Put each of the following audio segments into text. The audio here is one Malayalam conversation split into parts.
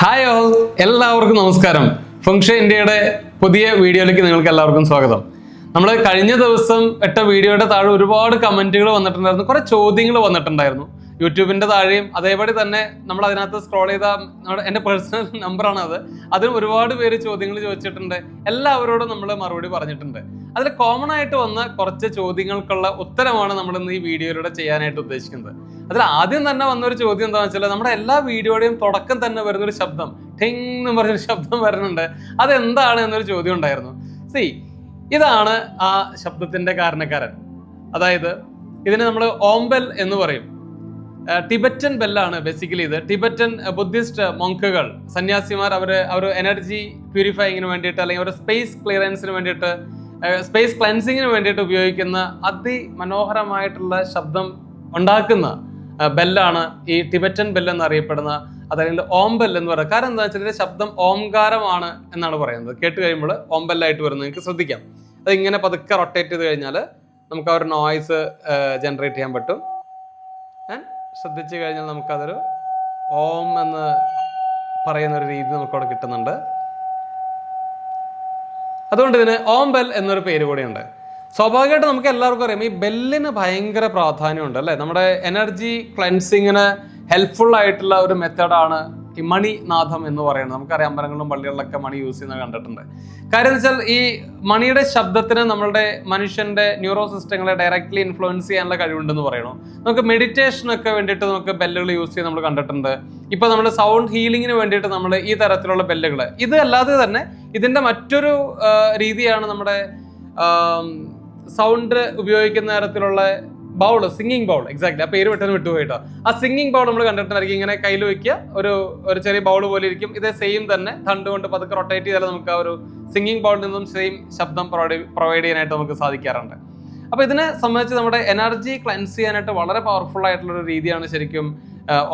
ഹായ് ഓൾ എല്ലാവർക്കും നമസ്കാരം. ഫംഗ്ഷൻ ഇന്ത്യയുടെ പുതിയ വീഡിയോയിലേക്ക് നിങ്ങൾക്ക് എല്ലാവർക്കും സ്വാഗതം. നമ്മൾ കഴിഞ്ഞ ദിവസം ഇട്ട വീഡിയോയുടെ താഴെ ഒരുപാട് കമന്റുകൾ വന്നിട്ടുണ്ടായിരുന്നു. കുറെ ചോദ്യങ്ങൾ വന്നിട്ടുണ്ടായിരുന്നു. യൂട്യൂബിന്റെ താഴെയും അതേപടി തന്നെ നമ്മൾ അതിനകത്ത് സ്ക്രോൾ ചെയ്ത നമ്മുടെ എന്റെ പേഴ്സണൽ നമ്പറാണ് അത്. അതിന് ഒരുപാട് പേര് ചോദ്യങ്ങൾ ചോദിച്ചിട്ടുണ്ട്. എല്ലാവരോടും നമ്മൾ മറുപടി പറഞ്ഞിട്ടുണ്ട്. അതിൽ കോമൺ ആയിട്ട് വന്ന കുറച്ച് ചോദ്യങ്ങൾക്കുള്ള ഉത്തരമാണ് നമ്മൾ ഇന്ന് ഈ വീഡിയോയിലൂടെ ചെയ്യാനായിട്ട് ഉദ്ദേശിക്കുന്നത്. അതിൽ ആദ്യം തന്നെ വന്ന ഒരു ചോദ്യം എന്താണെന്ന് വെച്ചാൽ നമ്മുടെ എല്ലാ വീഡിയോയുടെയും തുടക്കം തന്നെ വരുന്ന ഒരു ശബ്ദം ഠിങ് എന്ന് പറഞ്ഞൊരു ശബ്ദം വരുന്നുണ്ട്. അതെന്താണ് എന്നൊരു ചോദ്യം ഉണ്ടായിരുന്നു. സി ഇതാണ് ആ ശബ്ദത്തിന്റെ കാരണക്കാരൻ. അതായത് ഇതിനെ നമ്മൾ ഓംബെൽ എന്ന് പറയും. ടിബറ്റൻ ബെല്ലാണ് ബേസിക്കലി ഇത്. ടിബറ്റൻ ബുദ്ധിസ്റ്റ് മൊങ്കുകൾ സന്യാസിമാർ അവർ അവർ എനർജി പ്യൂരിഫൈങ്ങിന് വേണ്ടിയിട്ട് അല്ലെങ്കിൽ അവർ സ്പേസ് ക്ലിയറൻസിന് വേണ്ടിയിട്ട് സ്പേസ് ക്ലൻസിങ്ങിന് വേണ്ടിയിട്ട് ഉപയോഗിക്കുന്ന അതിമനോഹരമായിട്ടുള്ള ശബ്ദം ഉണ്ടാക്കുന്ന ബെല്ലാണ്. ഈ ടിബറ്റൻ ബെൽ എന്നറിയപ്പെടുന്ന അതല്ലെങ്കിൽ ഓം ബെൽ എന്ന് പറയുന്നത് കാരണം എന്താ വെച്ചാൽ ഇതിന്റെ ശബ്ദം ഓംകാരമാണ് എന്നാണ് പറയുന്നത്. കേട്ട് കഴിയുമ്പോൾ ഓം ബെല്ലായിട്ട് വരുന്നത്. നിങ്ങൾക്ക് ശ്രദ്ധിക്കാം. അത് ഇങ്ങനെ പതുക്കെ റൊട്ടേറ്റ് ചെയ്ത് കഴിഞ്ഞാൽ നമുക്ക് ആ ഒരു നോയ്സ് ജനറേറ്റ് ചെയ്യാൻ പറ്റും. ശ്രദ്ധിച്ചു കഴിഞ്ഞാൽ നമുക്കതൊരു ഓം എന്ന് പറയുന്ന ഒരു രീതി നമുക്കവിടെ കിട്ടുന്നുണ്ട്. അതുകൊണ്ട് ഇതിന് ഓം ബെൽ എന്നൊരു പേര് കൂടിയുണ്ട്. സ്വാഭാവികമായിട്ട് നമുക്ക് എല്ലാവർക്കും അറിയാം. ഈ ബെല്ലിന് ഭയങ്കര പ്രാധാന്യമുണ്ട് അല്ലേ? നമ്മുടെ എനർജി ക്ലെൻസിങ്ങിന് ഹെൽപ്ഫുൾ ആയിട്ടുള്ള ഒരു മെത്തേഡാണ് ഈ മണിനാഥം എന്ന് പറയുന്നത്. നമുക്കറിയാം അമ്പലങ്ങളിലും പള്ളികളിലൊക്കെ മണി യൂസ് ചെയ്യുന്നത് കണ്ടിട്ടുണ്ട്. കാര്യം എന്ന് വെച്ചാൽ ഈ മണിയുടെ ശബ്ദത്തിന് നമ്മളുടെ മനുഷ്യന്റെ ന്യൂറോ സിസ്റ്റങ്ങളെ ഡയറക്റ്റ്ലി ഇൻഫ്ലുവൻസ് ചെയ്യാനുള്ള കഴിവുണ്ടെന്ന് പറയണു നമുക്ക് മെഡിറ്റേഷനൊക്കെ വേണ്ടിയിട്ട് നമുക്ക് ബെല്ലുകൾ യൂസ് ചെയ്ത് നമ്മൾ കണ്ടിട്ടുണ്ട്. ഇപ്പൊ നമ്മൾ സൗണ്ട് ഹീലിംഗിന് വേണ്ടിയിട്ട് നമ്മൾ ഈ തരത്തിലുള്ള ബെല്ലുകൾ ഇത് അല്ലാതെ തന്നെ ഇതിന്റെ മറ്റൊരു രീതിയാണ് നമ്മുടെ സൗണ്ട് ഉപയോഗിക്കുന്ന തരത്തിലുള്ള ബൗൾ സിംഗിങ് ബൗൾ എക്സാക്ട്ലി ആ പേര് പെട്ടെന്ന് വിട്ടുപോയിട്ടോ. ആ സിംഗിങ് ബൗൾ നമ്മൾ കണ്ടിട്ടുണ്ടായിരിക്കും. ഇങ്ങനെ കയ്യിൽ വെക്കുക. ഒരു ഒരു ചെറിയ ബൗൾ പോലെ ഇരിക്കും. ഇതേ സെയിം തന്നെ തണ്ട് കൊണ്ട് പതുക്കെ റൊട്ടേറ്റ് ചെയ്താൽ നമുക്ക് ആ ഒരു സിംഗിങ് ബൗളിൽ നിന്നും സെയിം ശബ്ദം പ്രൊവൈഡ് പ്രൊവൈഡ് ചെയ്യാനായിട്ട് നമുക്ക് സാധിക്കാറുണ്ട്. അപ്പോൾ ഇതിനെ സംബന്ധിച്ച് നമ്മുടെ എനർജി ക്ലെൻസ് ചെയ്യാനായിട്ട് വളരെ പവർഫുൾ ആയിട്ടുള്ള ഒരു രീതിയാണ് ശരിക്കും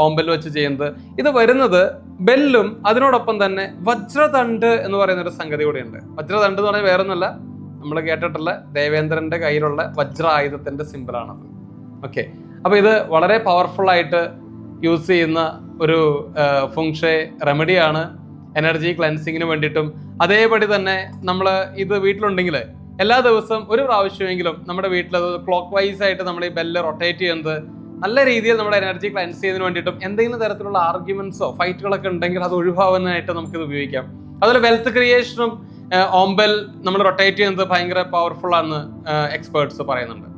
ഓംബെൽ വെച്ച് ചെയ്യുന്നത്. ഇത് വരുന്നത് ബെല്ലും അതിനോടൊപ്പം തന്നെ വജ്രതണ്ട് എന്ന് പറയുന്ന ഒരു സംഗതി കൂടിയുണ്ട്. വജ്രതണ്ട് എന്ന് പറഞ്ഞാൽ വേറൊന്നുമല്ല നമ്മൾ കേട്ടിട്ടുള്ള ദേവേന്ദ്രന്റെ കയ്യിലുള്ള വജ്ര ആയുധത്തിന്റെ സിമ്പിളാണത് ഓക്കെ അപ്പൊ ഇത് വളരെ പവർഫുൾ ആയിട്ട് യൂസ് ചെയ്യുന്ന ഒരു ഫുങ്ഷെ റെമഡിയാണ് എനർജി ക്ലൻസിങ്ങിന് വേണ്ടിയിട്ടും. അതേപടി തന്നെ നമ്മൾ ഇത് വീട്ടിലുണ്ടെങ്കിൽ എല്ലാ ദിവസവും ഒരു പ്രാവശ്യമെങ്കിലും നമ്മുടെ വീട്ടിൽ അത് ക്ലോക്ക് വൈസ് ആയിട്ട് നമ്മൾ ഈ ബെല്ല് റൊട്ടേറ്റ് ചെയ്യുന്നത് നല്ല രീതിയിൽ നമ്മുടെ എനർജി ക്ലൻസ് ചെയ്യുന്നതിന് വേണ്ടിയിട്ടും എന്തെങ്കിലും തരത്തിലുള്ള ആർഗ്യുമെന്റ്സോ ഫൈറ്റുകളൊക്കെ ഉണ്ടെങ്കിൽ അത് ഒഴിവാകുന്നതിനായിട്ട് നമുക്കിത് ഉപയോഗിക്കാം. അതുപോലെ വെൽത്ത് ക്രിയേഷനും ഓംബെൽ നമ്മൾ റൊട്ടേറ്റ് ചെയ്യുന്നത് ഭയങ്കര പവർഫുൾ ആണെന്ന് എക്സ്പേർട്സ് പറയുന്നുണ്ട്.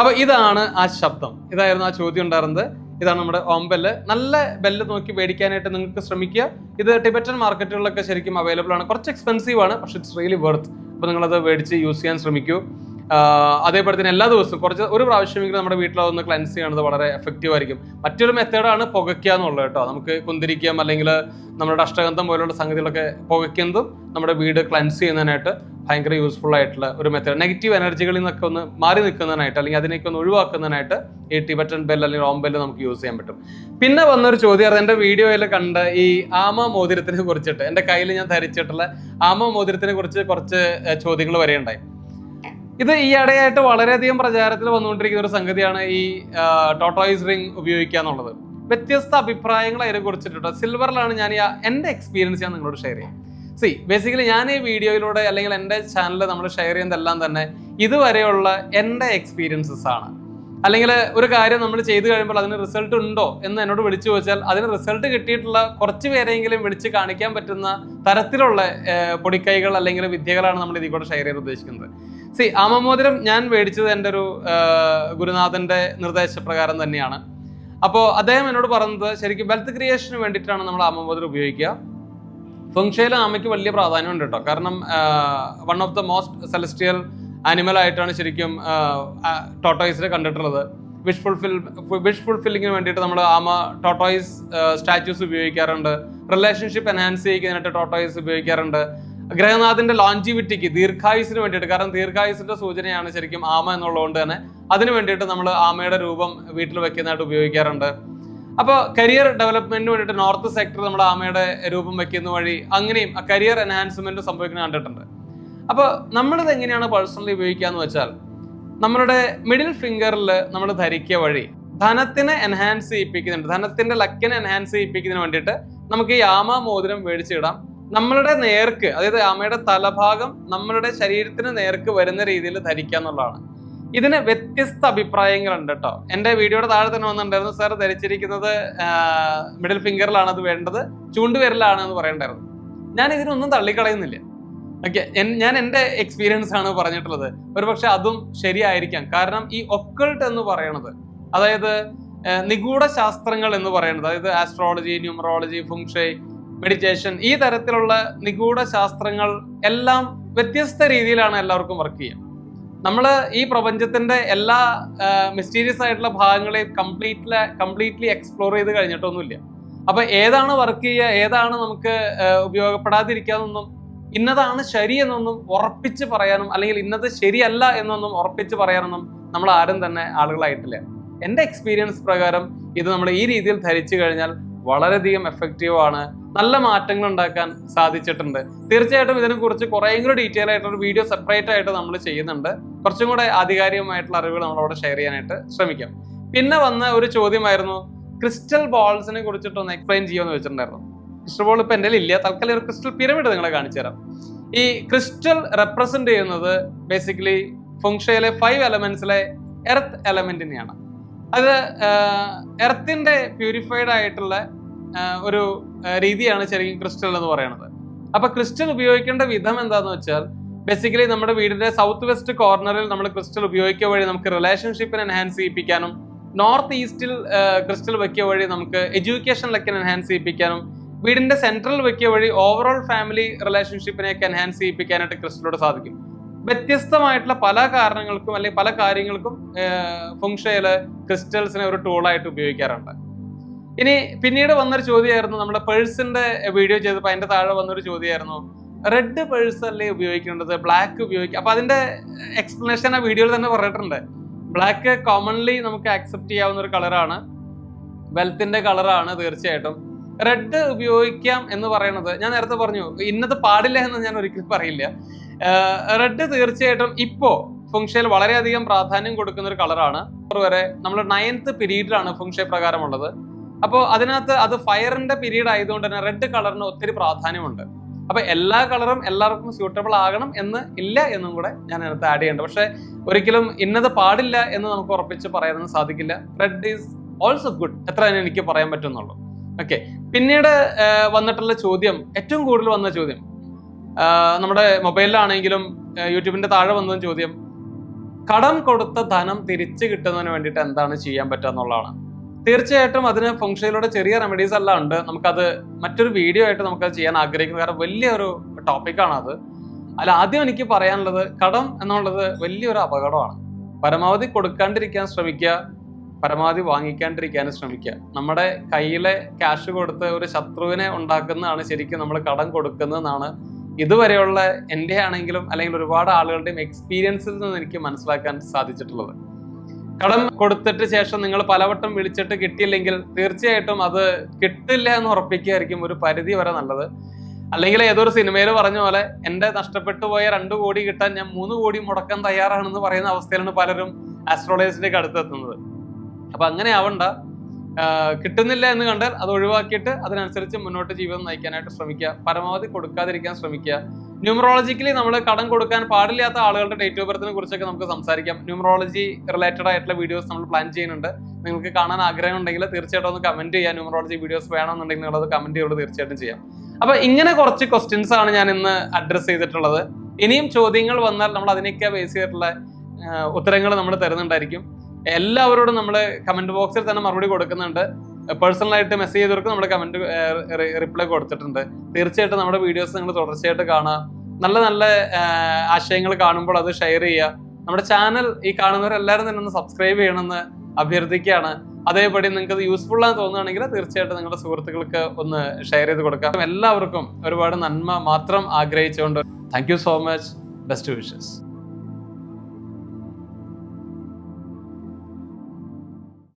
അപ്പൊ ഇതാണ് ആ ശബ്ദം. ഇതായിരുന്നു ആ ചോദ്യം ഉണ്ടായിരുന്നത്. ഇതാണ് നമ്മുടെ ഓംബെല്ല് നല്ല ബെല്ല് നോക്കി മേടിക്കാനായിട്ട് നിങ്ങൾക്ക് ശ്രമിക്കുക. ഇത് ടിബറ്റൻ മാർക്കറ്റുകളിലൊക്കെ ശരിക്കും അവൈലബിൾ ആണ്. കുറച്ച് എക്സ്പെൻസീവ് ആണ് പക്ഷെ ഇറ്റ്സ് റിയലി വെർത്ത് അപ്പോൾ നിങ്ങളത് മേടിച്ച് യൂസ് ചെയ്യാൻ ശ്രമിക്കൂ. അതേപോലെ തന്നെ എല്ലാ ദിവസവും കുറച്ച് ഒരു പ്രാവശ്യമെങ്കിലും നമ്മുടെ വീട്ടിലൊന്ന് ക്ലൻസ് ചെയ്യുന്നത് വളരെ എഫക്റ്റീവ് ആയിരിക്കും. മറ്റൊരു മെത്തേഡാണ് പുകയ്ക്കുക എന്നുള്ളത് കേട്ടോ. നമുക്ക് കുന്തിരിക്കാം അല്ലെങ്കിൽ നമ്മുടെ അഷ്ടഗന്ധം പോലുള്ള സംഗതികളൊക്കെ പുകയ്ക്കുന്നതും നമ്മുടെ വീട് ക്ലൻസ് ചെയ്യുന്നതിനായിട്ട് ഭയങ്കര യൂസ്ഫുൾ ആയിട്ടുള്ള ഒരു മെത്തേഡ് നെഗറ്റീവ് എനർജികളിൽ നിന്നൊക്കെ ഒന്ന് മാറി നിൽക്കുന്നതിനായിട്ട് അല്ലെങ്കിൽ അതിനൊക്കെ ഒന്ന് ഒഴിവാക്കുന്നതിനായിട്ട് ഈ ടിബറ്റൻ ബെൽ അല്ലെങ്കിൽ റോം ബെല്ല് നമുക്ക് യൂസ് ചെയ്യാൻ പറ്റും. പിന്നെ വന്നൊരു ചോദ്യം എന്റെ വീഡിയോയിൽ കണ്ട ഈ ആമ മോതിരത്തിനെ കുറിച്ചിട്ട് എന്റെ കയ്യിൽ ഞാൻ ധരിച്ചിട്ടുള്ള ആമ മോതിരത്തിനെ കുറിച്ച് കുറച്ച് ചോദ്യങ്ങൾ വരെയുണ്ടായി. ഇത് ഈ ഇടയായിട്ട് വളരെയധികം പ്രചാരത്തിൽ വന്നുകൊണ്ടിരിക്കുന്ന ഒരു സംഗതിയാണ് ഈ ടോട്ടോയിസ് റിംഗ് ഉപയോഗിക്കുക എന്നുള്ളത്. വ്യത്യസ്ത അഭിപ്രായങ്ങൾ അതിനെ കുറിച്ചിട്ടുണ്ട്. സിൽവറിലാണ് ഞാൻ എന്റെ എക്സ്പീരിയൻസ് ഞാൻ നിങ്ങളോട് ഷെയർ ചെയ്യാം. സി ബേസിക്കലി ഞാൻ ഈ വീഡിയോയിലൂടെ അല്ലെങ്കിൽ എന്റെ ചാനലിൽ നമ്മൾ ഷെയർ ചെയ്യുന്നതെല്ലാം തന്നെ ഇതുവരെയുള്ള എന്റെ എക്സ്പീരിയൻസസ് ആണ്. അല്ലെങ്കിൽ ഒരു കാര്യം നമ്മൾ ചെയ്തു കഴിയുമ്പോൾ അതിന് റിസൾട്ട് ഉണ്ടോ എന്ന് എന്നോട് വിളിച്ചു ചോദിച്ചാൽ അതിന് റിസൾട്ട് കിട്ടിയിട്ടുള്ള കുറച്ച് പേരെങ്കിലും വിളിച്ച് കാണിക്കാൻ പറ്റുന്ന തരത്തിലുള്ള പൊടിക്കൈകൾ അല്ലെങ്കിൽ വിദ്യകളാണ് നമ്മൾ ഇതിൽ കൂടെ ഷെയർ ചെയ്യാൻ ഉദ്ദേശിക്കുന്നത്. സി ആമമോതിരം ഞാൻ മേടിച്ചത് എന്റെ ഒരു ഗുരുനാഥന്റെ നിർദ്ദേശപ്രകാരം തന്നെയാണ്. അപ്പോൾ അദ്ദേഹം എന്നോട് പറഞ്ഞത് ശരിക്കും വെൽത്ത് ക്രിയേഷന് വേണ്ടിയിട്ടാണ് നമ്മൾ ആമമോതിരം ഉപയോഗിക്കുക. ഫംഗ്ഷയിൽ ആമയ്ക്ക് വലിയ പ്രാധാന്യമുണ്ട് കേട്ടോ. കാരണം one of the most celestial animal ആയിട്ടാണ് ശരിക്കും ടോട്ടോയിസിനെ കണ്ടിട്ടുള്ളത്. വിഷ് ഫുൾഫിൽ വിഷ് ഫുൾഫില്ലിങ്ങിന് വേണ്ടിയിട്ട് നമ്മൾ ആമ ടോട്ടോയിസ് സ്റ്റാച്യൂസ് ഉപയോഗിക്കാറുണ്ട്. റിലേഷൻഷിപ്പ് എൻഹാൻസ് ചെയ്യുന്നതിനായിട്ട് ടോട്ടോയിസ് ഉപയോഗിക്കാറുണ്ട്. ഗ്രഹനാഥിന്റെ ലോഞ്ചിവിറ്റിക്ക് ദീർഘായുസിന് വേണ്ടിയിട്ട് കാരണം ദീർഘായുസിന്റെ സൂചനയാണ് ശരിക്കും ആമ എന്നുള്ളതുകൊണ്ട് തന്നെ അതിന് വേണ്ടിയിട്ട് നമ്മൾ ആമയുടെ രൂപം വീട്ടിൽ വെക്കുന്നതായിട്ട് ഉപയോഗിക്കാറുണ്ട്. അപ്പോൾ കരിയർ ഡെവലപ്മെന്റിന് വേണ്ടിയിട്ട് നോർത്ത് സെക്ടർ നമ്മൾ ആമയുടെ രൂപം വെക്കുന്ന വഴി അങ്ങനെയും കരിയർ എൻഹാൻസ്മെന്റ് സംഭവിക്കുന്ന കണ്ടിട്ടുണ്ട്. അപ്പോൾ നമ്മളിത് എങ്ങനെയാണ് പേഴ്സണലി ഉപയോഗിക്കുക എന്ന് വെച്ചാൽ നമ്മളുടെ മിഡിൽ ഫിംഗറിൽ നമ്മൾ ധരിക്കുക വഴി ധനത്തിനെ എൻഹാൻസ് ചെയ്യിപ്പിക്കുന്നുണ്ട്. ധനത്തിന്റെ ലക്കിനെ എൻഹാൻസ് ചെയ്യിപ്പിക്കുന്നതിന് വേണ്ടിയിട്ട് നമുക്ക് ഈ ആമ മോതിരം മേടിച്ചിടാം. നമ്മളുടെ നേർക്ക് അതായത് ആമയുടെ തലഭാഗം നമ്മളുടെ ശരീരത്തിന് നേർക്ക് വരുന്ന രീതിയിൽ ധരിക്കുക എന്നുള്ളതാണ്. ഇതിന് വ്യത്യസ്ത അഭിപ്രായങ്ങളുണ്ട് കേട്ടോ. എന്റെ വീഡിയോയുടെ താഴെ തന്നെ വന്നിട്ടുണ്ടായിരുന്നു സാർ ധരിച്ചിരിക്കുന്നത് മിഡിൽ ഫിംഗറിലാണ് അത് വേണ്ടത് ചൂണ്ടുവിരലാണ് എന്ന് പറയണ്ടായിരുന്നു. ഞാൻ ഇതിനൊന്നും തള്ളിക്കളയുന്നില്ല. ഓക്കെ ഞാൻ എന്റെ എക്സ്പീരിയൻസ് ആണ് പറഞ്ഞിട്ടുള്ളത്. ഒരുപക്ഷെ അതും ശരിയായിരിക്കാം. കാരണം ഈ ഒക്കൾട്ട് എന്ന് പറയണത് അതായത് നിഗൂഢ ശാസ്ത്രങ്ങൾ എന്ന് പറയുന്നത് അതായത് ആസ്ട്രോളജി ന്യൂമറോളജി ഫുങ്ഷൈ മെഡിറ്റേഷൻ ഈ തരത്തിലുള്ള നിഗൂഢ ശാസ്ത്രങ്ങൾ എല്ലാം വ്യത്യസ്ത രീതിയിലാണ് എല്ലാവർക്കും വർക്ക് ചെയ്യുക നമ്മൾ ഈ പ്രപഞ്ചത്തിന്റെ എല്ലാ മിസ്റ്റീരിയസ് ആയിട്ടുള്ള ഭാഗങ്ങളെയും കംപ്ലീറ്റ്ലി കംപ്ലീറ്റ്ലി എക്സ്പ്ലോർ ചെയ്ത് കഴിഞ്ഞിട്ടൊന്നുമില്ല. അപ്പൊ ഏതാണ് വർക്ക് ചെയ്യുക ഏതാണ് നമുക്ക് ഉപയോഗപ്പെടാതിരിക്കാതൊന്നും ഇന്നതാണ് ശരി എന്നൊന്നും ഉറപ്പിച്ച് പറയാനും അല്ലെങ്കിൽ ഇന്നത് ശരിയല്ല എന്നൊന്നും ഉറപ്പിച്ച് പറയാനൊന്നും നമ്മൾ ആരും തന്നെ ആളുകളായിട്ടില്ല. എന്റെ എക്സ്പീരിയൻസ് പ്രകാരം ഇത് നമ്മൾ ഈ രീതിയിൽ ധരിച്ചു കഴിഞ്ഞാൽ വളരെയധികം എഫക്റ്റീവ് ആണ്. നല്ല മാറ്റങ്ങൾ ഉണ്ടാക്കാൻ സാധിച്ചിട്ടുണ്ട്. തീർച്ചയായിട്ടും ഇതിനെക്കുറിച്ച് കുറേയും കൂടി ഡീറ്റെയിൽ ആയിട്ടൊരു വീഡിയോ സെപ്പറേറ്റ് ആയിട്ട് നമ്മൾ ചെയ്യുന്നുണ്ട്. കുറച്ചും കൂടെ ആധികാരികമായിട്ടുള്ള അറിവുകൾ നമ്മളവിടെ ഷെയർ ചെയ്യാനായിട്ട് ശ്രമിക്കാം. പിന്നെ വന്ന ഒരു ചോദ്യമായിരുന്നു ക്രിസ്റ്റൽ ബോൾസിനെ കുറിച്ചിട്ടൊന്ന് എക്സ്പ്ലെയിൻ ചെയ്യുമെന്ന് വെച്ചിട്ടുണ്ടായിരുന്നു. ക്രിസ്റ്റൽ ബോൾ ഇപ്പൊ എന്റെ ഇല്ല. തൽക്കാലം ഒരു ക്രിസ്റ്റൽ പിരമിഡ് നിങ്ങളെ കാണിച്ചു തരാം. ഈ ക്രിസ്റ്റൽ റെപ്രസെന്റ് ചെയ്യുന്നത് ബേസിക്കലി ഫുങ്ഷയിലെ ഫൈവ് എലമെന്റ്സിലെ എർത്ത് എലമെന്റിനെയാണ് അത് എർത്തിന്റെ പ്യൂരിഫൈഡ് ആയിട്ടുള്ള ഒരു രീതിയാണ് ശരിക്കും ക്രിസ്റ്റൽ എന്ന് പറയുന്നത്. അപ്പൊ ക്രിസ്റ്റൽ ഉപയോഗിക്കേണ്ട വിധം എന്താന്ന് വെച്ചാൽ ബേസിക്കലി നമ്മുടെ വീടിന്റെ സൗത്ത് വെസ്റ്റ് കോർണറിൽ നമ്മൾ ക്രിസ്റ്റൽ ഉപയോഗിക്കുക വഴി നമുക്ക് റിലേഷൻഷിപ്പിനെ എൻഹാൻസ് ചെയ്യിപ്പിക്കാനും നോർത്ത് ഈസ്റ്റിൽ ക്രിസ്റ്റൽ വെക്കുക വഴി നമുക്ക് എഡ്യൂക്കേഷനിലൊക്കെ എൻഹാൻസ് ചെയ്യിപ്പിക്കാനും വീടിന്റെ സെൻട്രൽ വെക്കിയ വഴി ഓവറോൾ ഫാമിലി റിലേഷൻഷിപ്പിനെയൊക്കെ എൻഹാൻസ് ചെയ്യിപ്പിക്കാനായിട്ട് ക്രിസ്റ്റലോട് സാധിക്കും. വ്യത്യസ്തമായിട്ടുള്ള പല കാരണങ്ങൾക്കും അല്ലെങ്കിൽ പല കാര്യങ്ങൾക്കും ഫുങ്ഷയിൽ ക്രിസ്റ്റൽസിനെ ഒരു ടൂളായിട്ട് ഉപയോഗിക്കാറുണ്ട്. ഇനി പിന്നീട് വന്നൊരു ചോദ്യമായിരുന്നു നമ്മുടെ പേഴ്സിന്റെ വീഡിയോ ചെയ്തപ്പോൾ അതിന്റെ താഴെ വന്നൊരു ചോദ്യമായിരുന്നു റെഡ് പേഴ്സ് അല്ലേ ഉപയോഗിക്കേണ്ടത്? ബ്ലാക്ക് ഉപയോഗിക്കുക അപ്പൊ അതിന്റെ എക്സ്പ്ലനേഷൻ ആ വീഡിയോയിൽ തന്നെ പറഞ്ഞിട്ടുണ്ട്. ബ്ലാക്ക് കോമൺലി നമുക്ക് ആക്സെപ്റ്റ് ചെയ്യാവുന്ന ഒരു കളറാണ് വെൽത്തിന്റെ കളറാണ് തീർച്ചയായിട്ടും. റെഡ് ഉപയോഗിക്കാം എന്ന് പറയുന്നത് ഞാൻ നേരത്തെ പറഞ്ഞു ഇന്നത് പാടില്ല എന്ന് ഞാൻ ഒരിക്കലും പറയില്ല. റെഡ് തീർച്ചയായിട്ടും ഇപ്പോ ഫുങ്ഷയിൽ വളരെയധികം പ്രാധാന്യം കൊടുക്കുന്ന ഒരു കളറാണ് വരെ നമ്മൾ നയൻത്ത് പീരീഡിലാണ് ഫുങ്ഷ പ്രകാരമുള്ളത്. അപ്പോൾ അതിനകത്ത് അത് ഫയറിന്റെ പീരീഡ് ആയതുകൊണ്ട് തന്നെ റെഡ് കളറിന് ഒത്തിരി പ്രാധാന്യമുണ്ട്. അപ്പൊ എല്ലാ കളറും എല്ലാവർക്കും സ്യൂട്ടബിൾ ആകണം എന്ന് ഇല്ല എന്നും കൂടെ ഞാൻ അതിനകത്ത് ആഡ് ചെയ്യേണ്ടത് പക്ഷെ ഒരിക്കലും ഇന്നത് പാടില്ല എന്ന് നമുക്ക് ഉറപ്പിച്ച് പറയാനൊന്നും സാധിക്കില്ല. റെഡ് ഈസ് ഓൾസോ ഗുഡ് എത്ര എനിക്ക് പറയാൻ പറ്റുന്നുള്ളൂ. ഓക്കെ പിന്നീട് വന്നിട്ടുള്ള ചോദ്യം ഏറ്റവും കൂടുതൽ വന്ന ചോദ്യം. നമ്മുടെ മൊബൈലിലാണെങ്കിലും യൂട്യൂബിന്റെ താഴെ വന്ന ചോദ്യം കടം കൊടുത്ത ധനം തിരിച്ചു കിട്ടുന്നതിന് വേണ്ടിയിട്ട് എന്താണ് ചെയ്യാൻ പറ്റുക എന്നുള്ളതാണ്. തീർച്ചയായിട്ടും അതിന് ഫംഗ്ഷനിലൂടെ ചെറിയ റെമഡീസ് എല്ലാം ഉണ്ട്. നമുക്കത് മറ്റൊരു വീഡിയോ ആയിട്ട് നമുക്കത് ചെയ്യാൻ ആഗ്രഹിക്കുന്നു. കാരണം വലിയൊരു ടോപ്പിക്കാണ് അത്. അല്ല ആദ്യം എനിക്ക് പറയാനുള്ളത് കടം എന്നുള്ളത് വലിയൊരു അപകടമാണ്. പരമാവധി കൊടുക്കാണ്ടിരിക്കാൻ ശ്രമിക്കുക. പരമാവധി വാങ്ങിക്കാണ്ടിരിക്കാനും ശ്രമിക്കുക. നമ്മുടെ കയ്യിലെ ക്യാഷ് കൊടുത്ത് ഒരു ശത്രുവിനെ ഉണ്ടാക്കുന്നതാണ് ശരിക്കും നമ്മൾ കടം കൊടുക്കുന്നതെന്നാണ് ഇതുവരെയുള്ള എന്റെ ആണെങ്കിലും അല്ലെങ്കിൽ ഒരുപാട് ആളുകളുടെയും എക്സ്പീരിയൻസിൽ നിന്ന് എനിക്ക് മനസ്സിലാക്കാൻ സാധിച്ചിട്ടുള്ളത്. കടം കൊടുത്തിട്ട് ശേഷം നിങ്ങൾ പലവട്ടം വിളിച്ചിട്ട് കിട്ടിയില്ലെങ്കിൽ തീർച്ചയായിട്ടും അത് കിട്ടില്ല എന്ന് ഉറപ്പിക്കുകയായിരിക്കും ഒരു പരിധി വരെ നല്ലത്. അല്ലെങ്കിൽ ഏതൊരു സിനിമയിൽ പറഞ്ഞ പോലെ എന്റെ നഷ്ടപ്പെട്ടു പോയ രണ്ടു കോടി കിട്ടാൻ ഞാൻ മൂന്ന് കോടി മുടക്കാൻ തയ്യാറാണെന്ന് പറയുന്ന അവസ്ഥയിലാണ് പലരും ആസ്ട്രോളജിസ്റ്റിന്റെ അടുത്തെത്തുന്നത്. അപ്പൊ അങ്ങനെ ആവണ്ട. കിട്ടുന്നില്ല എന്ന് കണ്ടാൽ അത് ഒഴിവാക്കിയിട്ട് അതിനനുസരിച്ച് മുന്നോട്ട് ജീവിതം നയിക്കാനായിട്ട് ശ്രമിക്കുക. പരമാവധി കൊടുക്കാതിരിക്കാൻ ശ്രമിക്കുക. ന്യൂമറോളജിക്കലി നമ്മൾ കടം കൊടുക്കാൻ പാടില്ലാത്ത ആളുകളുടെ ഡേറ്റ് ഓഫ് ബർത്തിനെ കുറിച്ചൊക്കെ നമുക്ക് സംസാരിക്കാം. ന്യൂമറോളജി റിലേറ്റഡ് ആയിട്ടുള്ള വീഡിയോസ് നമ്മൾ പ്ലാൻ ചെയ്യുന്നുണ്ട്. നിങ്ങൾക്ക് കാണാൻ ആഗ്രഹം ഉണ്ടെങ്കിൽ തീർച്ചയായിട്ടും ഒന്ന് കമന്റ് ചെയ്യാം. ന്യൂമറോളജി വീഡിയോസ് വേണമെന്നുണ്ടെങ്കിൽ നിങ്ങളത് കമന്റ് ചെയ്യുള്ളൂ തീർച്ചയായിട്ടും ചെയ്യാം. അപ്പൊ ഇങ്ങനെ കുറച്ച് ക്വസ്റ്റ്യൻസ് ആണ് ഞാൻ ഇന്ന് അഡ്രസ്സ് ചെയ്തിട്ടുള്ളത്. ഇനിയും ചോദ്യങ്ങൾ വന്നാൽ നമ്മൾ അതിനൊക്കെ ബേസ് ചെയ്തിട്ടുള്ള ഉത്തരങ്ങൾ നമ്മൾ തരുന്നുണ്ടായിരിക്കും. എല്ലാവരോടും നമ്മൾ കമന്റ് ബോക്സിൽ തന്നെ മറുപടി കൊടുക്കുന്നുണ്ട്. പേഴ്സണൽ ആയിട്ട് മെസ്സേജ് ചെയ്തവർക്ക് നമ്മൾ കമന്റ് റിപ്ലൈ കൊടുത്തിട്ടുണ്ട്. തീർച്ചയായിട്ടും നമ്മുടെ വീഡിയോസ് നിങ്ങൾ തുടർച്ചയായിട്ട് കാണുക. നല്ല നല്ല ആശയങ്ങൾ കാണുമ്പോൾ അത് ഷെയർ ചെയ്യുക. നമ്മുടെ ചാനൽ ഈ കാണുന്നവരെല്ലാവരും തന്നെ ഒന്ന് സബ്സ്ക്രൈബ് ചെയ്യണമെന്ന് അഭ്യർത്ഥിക്കുകയാണ്. അതേപടി നിങ്ങൾക്ക് യൂസ്ഫുൾ ആണെന്ന് തോന്നുകയാണെങ്കിൽ തീർച്ചയായിട്ടും നിങ്ങളുടെ സുഹൃത്തുക്കൾക്ക് ഒന്ന് ഷെയർ ചെയ്ത് കൊടുക്കാം എല്ലാവർക്കും ഒരുപാട് നന്മ മാത്രം ആഗ്രഹിച്ചുകൊണ്ട്. Thank so much best wishes